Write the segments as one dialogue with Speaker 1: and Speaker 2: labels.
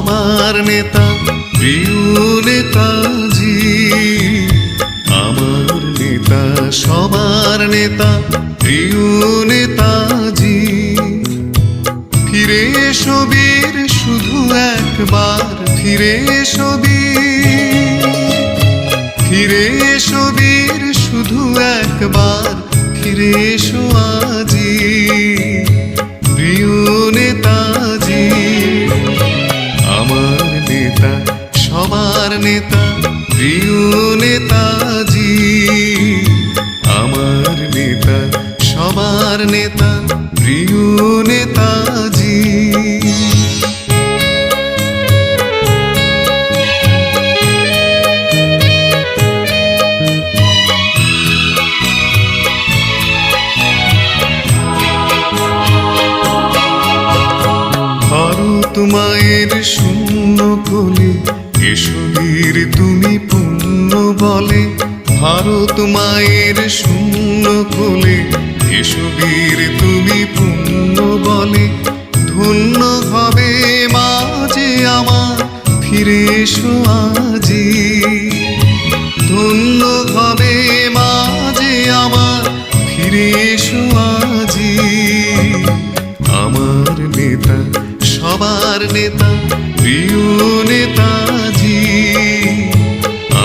Speaker 1: আমার নেতা প্রিয় নেতাজি। আমার নেতা, সবার নেতা প্রিয় নেতাজি। ফিরে সবীর শুধু একবার ফিরে সবির ফিরে সবির শুধু একবার ফিরে সবীর নেতা সবার নেতা প্রিয় নেতাজি আমার নেতা সবার নেতা প্রিয় নেতাজি ভারত মায়ের শূন্য কোলে এসবীর তুমি পুণ্য বলে, ভারত মায়ের শূন্য কোলে এসবীর তুমি পুণ্য বলে, ধন্য হবে মাঝে আমার, ফিরে এসো আজি। নেতা প্রিয় নেতাজি।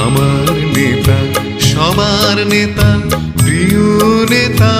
Speaker 1: আমার নেতা সবার নেতা প্রিয় নেতা